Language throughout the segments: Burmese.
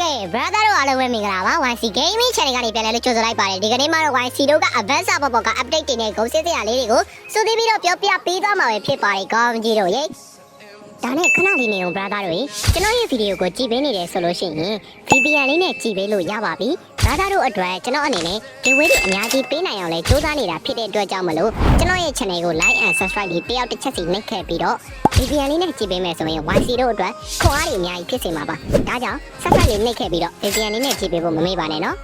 ကဲ brother တို့အားလုံးပဲမင်္ဂလာပါ YC Gaming Channel ကနေပြန်လဲလို့ကြိုဆိုလိုက်ပါတယ်ဒီကနေ့မှာတော့ YC တို့က Advance ဘောပေါ်က update တွေနဲ့ Go စစ်စရာလေးတွေကိုစုသိပြီးတော့ပြောပြပေးသွားမှာပဲဖြစ်ပါတယ်ကောင်းကြီးတို့ရေဒါနဲ့ခဏလေးနေအောင် brother တို့ရေကျွန်တော်ရဲ့ဗီဒီယိုကိုကြည့်ပေးနေတယ်ဆိုလို့ရှိရင် VPN လေးနဲ့ကြည့်ပေးလို့ရပါပြီ brother တို့အတွက်ကျွန်တော်အနေနဲ့ giveaway တွေအများကြီးပေးနိုင်အောင်လဲစူးစမ်းနေတာဖြစ်တဲ့အတွက်ကြောင့်မလို့ကျွန်တော်ရဲ့ channel ကို like and subscribe ပြီးတယောက်တစ်ချက်စီနှိပ်ခဲ့ပြီးတော့ VPN လေးနဲ့ကြည့်ပေးမယ်ဆိုရင် YC တို့အတွက်ခွန်အားတွေအများကြီးဖြစ်စေမှာပါဒါကြောင့်ဆက်ဆက်လေးနှိပ်ခဲ့ပြီးတော့ VPN လေးနဲ့ကြည့်ပေးဖို့မမေ့ပါနဲ့နော်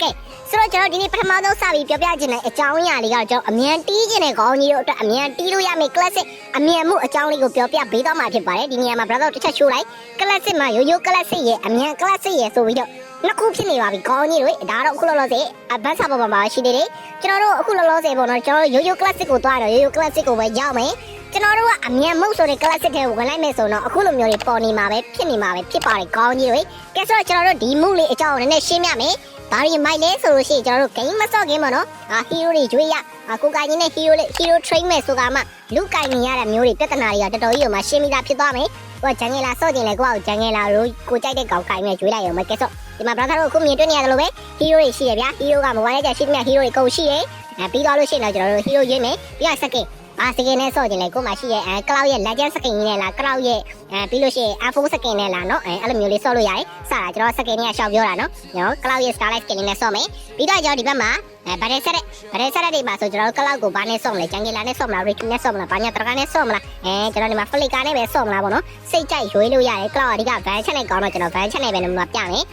ကဲဆိုတော့ကျွန်တော်ဒီနေ့ပထမဆုံးစပြီးပြောပြခြင်းတဲ့အကြောင်းအရာလေးကတော့ကျွန်တော်အမြန်တီးခြင်းတဲ့ခေါင်းကြီးတို့အတွက်အမြန်တီးလို့ရမယ့် classic အမြန်မှုအကြောင်းလေးကိုပြောပြပေးသွားမှာဖြစ်ပါတယ်ဒီနေရာမှာ brother တစ်ချက်ရှိုးလိုက် classic မှာရိုးရိုး classic ရဲ့အမြန် classic ရဲ့ဆိုပြီးတော့ နှစ်ခုဖြစ်နေပါပြီခေါင်းကြီးတို့ဒါတော့အခုလောလောဆယ်အဘတ်စာပေါ်မှာရှိနေတယ်ကျွန်တော်တို့အခုလောလောဆယ်ပေါ့နော်ကျွန်တော်တို့ရိုးရိုး classic ကိုသွားတော့ရိုးရိုး classic ကိုပဲရောက်မယ်ကျွန်တော်တို့ကအမြန်မုတ်ဆိုတဲ့ classic ထဲကိုဝင်လိုက်မယ်ဆိုတော့အခုလိုမျိုးတွေပေါ်နေမှာပဲဖြစ်နေမှာပဲဖြစ်ပါတယ်ခေါင်းကြီးတွေကဲဆိုတော့ကျွန်တော်တို့ဒီမုတ်လေးအကြောင်းကိုနည်းနည်းရှင်းပြမယ်ဘာတွေမိုက်လဲဆိုလို့ရှိရင်ကျွန်တော်တို့ game မဆော့ခင်ပေါ့နော်အာ hero တွေကျွေးရအာကိုကိုင်ကြီးနဲ့ hero လေး hero train မဲ့ဆိုတာမှလူကိုင်နေရတဲ့မျိုးတွေပြဿနာတွေကတော်တော်ကြီးကိုမှရှင်းပြီးသားဖြစ်သွားမယ်ကိုကဂျန်ငယ်လာဆော့ကျင်လဲကိုကဂျန်ငယ်လာလို့ကိုကြိုက်တဲ့ကောင်ကိုင်မဲ့ကျွေးလိုက်ရုံပဲကဲဆို ဒီမှာ brother တို့အခုမြင်တွေ့နေရတယ်လို့ပဲ hero တွေရှိရဗျာ hero က mobile ရဲ့ရှိသမျှ hero တွေကုန်ရှိတယ်အဲပြီးသွားလို့ရှိရင်တော့ကျွန်တော်တို့ hero ရွေးမယ်ပြီးတော့ second အာစကင်နဲ့ဆော့ကျင်လဲကိုမှရှိရဲ့အဲ cloud ရဲ့ legend စကင်ကြီးနဲ့လား cloud ရဲ့အဲပြီးလို့ရှိရင် f4 စကင်နဲ့လားเนาะအဲအဲ့လိုမျိုးလေးဆော့လို့ရတယ်စတာကျွန်တော်စကင်တွေကရှောက်ပြောတာเนาะနော် cloud ရဲ့ starlight skin လေးနဲ့ဆော့မယ်ပြီးတော့ကျွန်တော်ဒီဘက်မှာအဲဗရဲဆက်တဲ့ဗရဲဆက်တဲ့တွေမှာဆိုကျွန်တော်တို့ cloud ကိုဘာနဲ့ဆော့မလဲဂျန်ဂီလာနဲ့ဆော့မလား ricky နဲ့ဆော့မလားဘာညာတရကနဲ့ဆော့မလားအဲကျွန်တော်ဒီမှာ flicker နဲ့ပဲဆော့မလားပေါ့နော်စိတ်ကြိုက်ရွေးလို့ရတယ် cloud အဓိက van channel ကောင်းတော့ကျွန်တော် van channel ပဲနမပြမယ်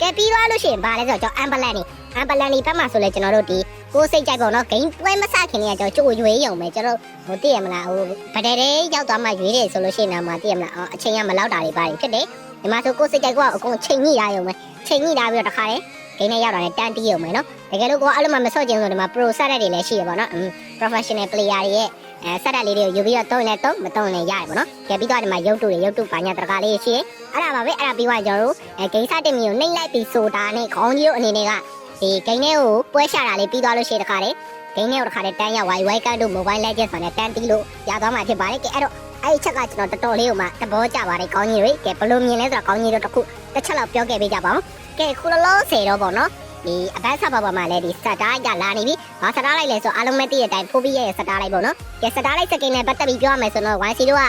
ကဲပြီးသွားလို့ရှိရင်ဘာလဲဆိုတော့ကျွန်တော် ambulance နေ ambulance နေဘက်မှာဆိုလဲကျွန်တော်တို့ဒီကိုယ်စိတ်ကြိုက်ပေါ့နော် game ပွဲမစခင်လေးကကျွန်တော်ကြိုရွေးရုံပဲကျွန်တော်ဟိုသိရမလားဟိုဗဒဲတဲ့ရောက်သွားမှရွေးတယ်ဆိုလို့ရှိရင်တော့မှသိရမလားအော်အချိန်ကမလောက်တာတွေပါဖြစ်တယ်ဒီမှာဆိုကိုယ်စိတ်ကြိုက်ကအကုန်ချိန်ညှိရရုံပဲချိန်ညှိတာပြီးတော့တခါတည်းဂိမ်းနဲ့ရောက်တာနဲ့တန်းတီးရုံပဲနော်တကယ်လို့ကိုယ်အဲ့လိုမှမဆော့ချင်ဆိုဒီမှာ pro ဆက်တဲ့တွေလည်းရှိရပါတော့ professional player တွေရဲ့ အဲဆက်တဲ့လေးတွေကိုယူပြီးတော့တုံးနဲ့တုံးမတုံးနဲ့ရတယ်ပေါ့နော်ကြပြီးတော့ဒီမှာရုပ်တုတွေရုပ်တုပါညာတရကလေးရှိရင်အဲ့ဒါပါပဲအဲ့ဒါပြီးသွားကျွန်တော်တို့အဲဂိမ်းစတင်မျိုးနှိမ့်လိုက်ပြီးဆိုတာနဲ့ခေါင်းကြီးတို့အနေနဲ့ကဒီဂိမ်းထဲကိုပွဲရှာတာလေးပြီးသွားလို့ရှိရင်တခါတည်းဂိမ်းထဲကိုတခါတည်းတန်းရောက် Wi-Fi ကတ်တို့ Mobile Legends ဆိုတဲ့တန်းတီးလို့ရသွားမှာဖြစ်ပါတယ်ကဲအဲ့တော့အဲ့ဒီချက်ကကျွန်တော်တော်တော်လေးကိုမှသဘောကျပါတယ်ခေါင်းကြီးတွေကဲဘယ်လိုမြင်လဲဆိုတော့ခေါင်းကြီးတို့တစ်ခုတစ်ချက်လောက်ပြောခဲ့ပေးကြပါဦးကဲခုလောလောဆယ်တော့ပေါ့နော် ဒီအဘတ်ဆက်ပါပါမှာလည်းဒီစတားကလာနေပြီ။ဘာစတားလိုက်လဲဆိုအားလုံးမသိတဲ့အတိုင်းဖိုးပြီးရဲ့စတားလိုက်ပေါ့နော်။ကဲစတားလိုက်စကင်နဲ့ပတ်သက်ပြီးပြောရမယ်ဆိုတော့ YC တို့က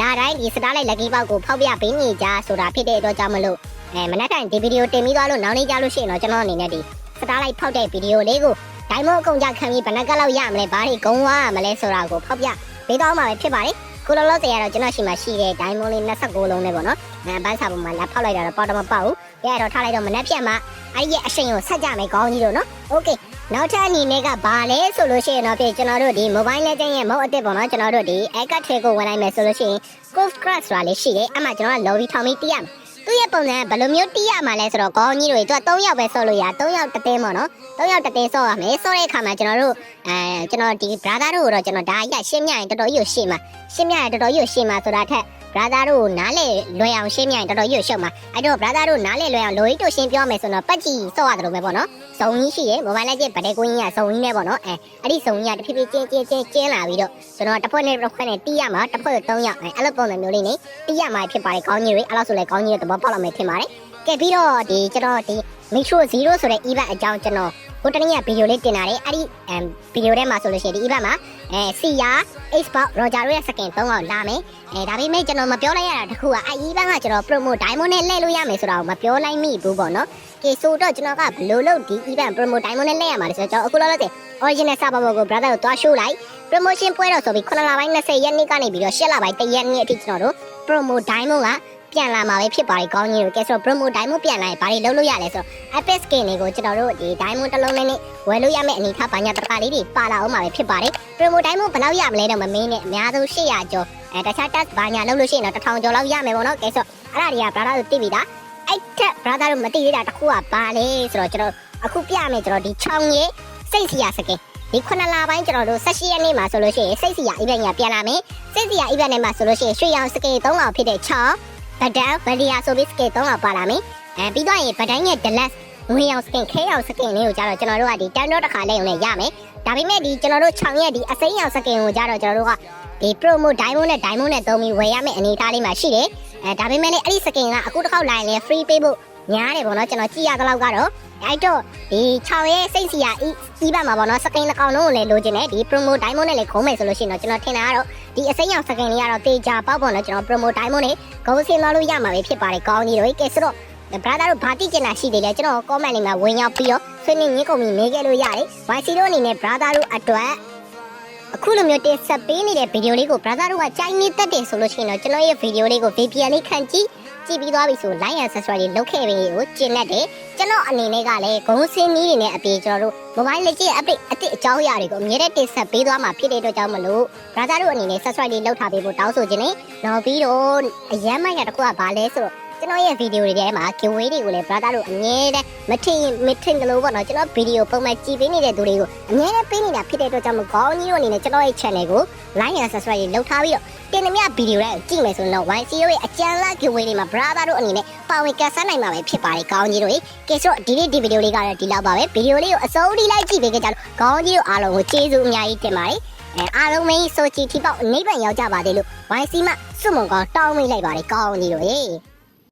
လာတိုင်းဒီစတားလိုက်လက်ကြီးပေါက်ကိုဖောက်ပြပေးနေကြဆိုတာဖြစ်တဲ့အတွက်ကြောင့်မလို့အဲမနေ့တိုင်းဒီဗီဒီယိုတင်ပြီးသွားလို့နောက်နေ့ကြလို့ရှိရင်တော့ကျွန်တော်အနေနဲ့ဒီစတားလိုက်ဖောက်တဲ့ဗီဒီယိုလေးကိုဒိုင်မွန်အကုန်ကြခံပြီးဘယ်နှကလောက်ရမလဲဘာတွေဂုံဝါရမလဲဆိုတာကိုဖောက်ပြပေးတော့မှာပဲဖြစ်ပါတယ်။ကိုလောလောဆယ်ကတော့ကျွန်တော်ရှိမှရှိတဲ့ဒိုင်မွန်လေး29လုံးနဲ့ပေါ့နော်။အဲဘန်းစာပေါ်မှာလက်ဖောက်လိုက်တာတော့ပေါ့တော့မပေါ့ဘူး။ ရဲတော့ထားလိုက်တော့မနေ့ပြန်မှအဲ့ဒီရဲ့အရှိန်ကိုဆက်ကြမယ်ခေါင်းကြီးတို့နော်။ Okay နောက်ထပ်အနေနဲ့ကဘာလဲဆိုလို့ရှိရင်တော့ပြကျွန်တော်တို့ဒီ mobile legend ရဲ့မဟုတ်အစ်စ်ပေါ့နော်ကျွန်တော်တို့ဒီ air ထဲကိုဝင်လိုက်မယ်ဆိုလို့ရှိရင် ghost crash ဆိုတာလေးရှိတယ်အဲ့မှာကျွန်တော်က lobby ထောင်ပြီးတီးရမယ်သူ့ရဲ့ပုံစံကဘယ်လိုမျိုးတီးရမှာလဲဆိုတော့ခေါင်းကြီးတွေသူက3ယောက်ပဲဆော့လို့ရ3ယောက်တသိန်းပေါ့နော်3ယောက်တသိန်းဆော့ရမယ်ဆော့တဲ့အခါမှာကျွန်တော်တို့အဲကျွန်တော်ဒီ brother တို့ကိုတော့ကျွန်တော်ဒါကြီးကရှင်းမြရင်တော်တော်ကြီးကိုရှင်းမှာရှင်းမြရင်တော်တော်ကြီးကိုရှင်းမှာဆိုတာထက် brother တို့နားလေလွယ်အောင်ရှင်းမြရင်တော်တော်ကြီးကိုရှုပ်မှာအဲ့တော့ brother တို့နားလေလွယ်အောင်လိုကြီးတို့ရှင်းပြောမယ်ဆိုတော့ပတ်ကြီးဆော့ရတယ်လို့ပဲပေါ့နော်စုံကြီးရှိရဲ့ mobile legend ဗတဲ့ကိုကြီးကစုံကြီးနဲ့ပေါ့နော်အဲအဲ့ဒီစုံကြီးကတဖြည်းဖြည်းကျင်းကျင်းကျင်းကျင်းလာပြီးတော့ကျွန်တော်တစ်ဖွဲ့နဲ့တစ်ဖွဲ့နဲ့တီးရမှာတစ်ဖွဲ့3ယောက်အဲအဲ့လိုပုံစံမျိုးလေးနဲ့တီးရမှာဖြစ်ပါတယ်ကောင်းကြီးတွေအဲ့လိုဆိုလဲကောင်းကြီးရဲ့သဘောပေါက်လာမယ်ထင်ပါတယ်ကဲပြီးတော့ဒီကျွန်တော်ဒီ make sure 0ဆိုတဲ့ event အကြောင်းကျွန်တော်ဟိုတနေ့ကဗီဒီယိုလေးတင်တာလေအဲ့ဒီဗီဒီယိုထဲမှာဆိုလို့ရှိရင်ဒီ event မှာ အဲစီယာ Xbox Roger တို့ရဲ့ second 3កောက်လာမယ်အဲဒါပေမဲ့ကျွန်တော်မပြောလိုက်ရတာတခုကအဲ့ event ကကျွန်တော် promo diamond နဲ့လဲလို့ရမယ်ဆိုတာကိုမပြောလိုက်မိဘူးပေါ့နော်ကဲဆိုတော့ကျွန်တော်ကဘယ်လိုလုပ်ဒီ event promo diamond နဲ့လဲရမှာလဲဆိုတော့ကျွန်တော်အခုလောလောဆယ် original server ကို brother ကိုတွား show လိုက် promotion ပွဲတော့ဆိုပြီး9လပိုင်း20ရက်နေ့ကနေပြီးတော့10လပိုင်း1ရက်နေ့အထိကျွန်တော်တို့ promo diamond က ပြန်လာမှာပဲဖြစ်ပါလေကောင်းကြီးတို့ကဲဆိုတော့ promo diamond ပြန်လာရင်ဘာတွေလုပ်လို့ရလဲဆိုတော့ epic skin တွေကိုကျွန်တော်တို့ဒီ diamond တစ်လုံးနဲ့ဝယ်လို့ရမယ့်အနေထားပါညာတပါလေးတွေပါလာအောင်မှာပဲဖြစ်ပါတယ် promo diamond ဘယ်လောက်ရမလဲတော့မမင်းနဲ့အများဆုံး800ကျော်အဲတခြား task ဘာညာလုပ်လို့ရှိရင်တော့1000ကျော်လောက်ရမယ်ပေါ့နော်ကဲဆိုတော့အဲ့ဒါတွေက brother တို့သိပြီလားအဲ့ထက် brother တို့မသိသေးတာတစ်ခုကဘာလဲဆိုတော့ကျွန်တော်အခုပြမယ်ကျွန်တော်ဒီချောင်းရဲ့စိတ်စီရစကင်ဒီခုနှစ်လပိုင်းကျွန်တော်တို့16ရက်နေ့မှာဆိုလို့ရှိရင်စိတ်စီရ event ညာပြန်လာမယ်စိတ်စီရ event နဲ့မှာဆိုလို့ရှိရင်ရွှေရောင်စကေ3လောက်ဖြစ်တဲ့6 ပဒံဗလီယာဆိုပြီးစကင်၃လောက်ပါလာမယ်အဲပြီးတော့ရင်ပဒံရဲ့ deluxe ငွေရောင်စကင်ခဲရောင်စကင်လေးကိုကြတော့ကျွန်တော်တို့ကဒီတန်တော့တစ်ခါလဲုံနဲ့ရမယ်ဒါပေမဲ့ဒီကျွန်တော်တို့6ရက်ဒီအစိမ်းရောင်စကင်ကိုကြတော့ကျွန်တော်တို့ကဒီ promo diamond နဲ့ diamond နဲ့သုံးပြီးဝယ်ရမယ့်အနေအထားလေးမှာရှိတယ်အဲဒါပေမဲ့လည်းအဲ့ဒီစကင်ကအခုတစ်ခေါက်လာရင်လည်း free ပေးဖို့ညားတယ်ပေါ့နော်ကျွန်တော်ကြည့်ရသလောက်ကတော့ အဲ့တော့ဒီ6ရဲ့စိတ်စီရအီးပတ်မှာပေါ့နော်စကင်တစ်ကောင်လုံးကိုလည်းလိုချင်တယ်ဒီ promo diamond နဲ့လည်းခုံးမယ်ဆိုလို့ရှိရင်တော့ကျွန်တော်ထင်တာကတော့ဒီအစိမ်းရောင်စကင်လေးကတော့တေချာပေါက်ပေါ့နော်ကျွန်တော် promo diamond နဲ့ဂုံးစင်သွားလို့ရမှာပဲဖြစ်ပါတယ်ကောင်းကြီးတို့ကဲဆိုတော့ brother တို့ဘာတိကျင်တာရှိသေးလဲကျွန်တော် comment လေးမှာဝင်ရောက်ပြီးတော့ဆွေးနွေးညှိကုန်ပြီးနေခဲ့လို့ရတယ် YC တို့အနေနဲ့ brother တို့အတွက်အခုလိုမျိုးတင်ဆက်ပေးနေတဲ့ဗီဒီယိုလေးကို brother တို့ကကြိုက်နေတတ်တယ်ဆိုလို့ရှိရင်တော့ကျွန်တော်ရဲ့ဗီဒီယိုလေးကို VPN လေးခံကြည့် ကြည့်ပြီးသွားပြီဆို like and subscribe လေးလုပ်ခဲ့ပြီးကိုကျင်တတ်တယ်ကျွန်တော်အနေနဲ့ကလည်းဂုံးစင်းနည်းတွေနဲ့အပြေကျွန်တော်တို့ mobile legend update အစ်အကြောင်းအရာတွေကိုအမြဲတမ်းတင်ဆက်ပေးသွားမှာဖြစ်တဲ့အတွက်ကြောင့်မလို့ brother တို့အနေနဲ့ subscribe လေးလုပ်ထားပေးဖို့တောင်းဆိုခြင်းနဲ့နောက်ပြီးတော့အရန်မိုက်တာတစ်ခုကဘာလဲဆိုတော့ ကျွန်တော်ရဲ့ဗီဒီယိုတွေထဲမှာ giveaway တွေကိုလည်း brother တို့အမြဲတမ်းမထင်မထင်ကလေးပေါ့နော်ကျွန်တော်ဗီဒီယိုပုံမှန်ကြည့်ပေးနေတဲ့သူတွေကိုအမြဲတမ်းပေးနေတာဖြစ်တဲ့အတွက်ကြောင့်မကောင်းကြီးတို့အနေနဲ့ကျွန်တော်ရဲ့ channel ကို like and subscribe လေးလုပ်ထားပြီးတော့တင်သမျှဗီဒီယိုတွေကိုကြည့်မယ်ဆိုရင်တော့ YCO ရဲ့အကြံလာ giveaway တွေမှာ brother တို့အနေနဲ့ပါဝင်ကစားနိုင်မှာပဲဖြစ်ပါတယ်ကောင်းကြီးတို့ရေကဲဆိုတော့ဒီနေ့ဒီဗီဒီယိုလေးကတော့ဒီလောက်ပါပဲဗီဒီယိုလေးကိုအဆုံးထိလိုက်ကြည့်ပေးကြလို့ကောင်းကြီးတို့အားလုံးကိုကျေးဇူးအများကြီးတင်ပါတယ်အဲအားလုံးမင်းဆိုချီထိပေါက်နိဗ္ဗာန်ရောက်ကြပါသေးလို့ YC မှစွတ်မွန်ကောင်းတောင်းမိလိုက်ပါတယ်ကောင်းကြီးတို့ရေ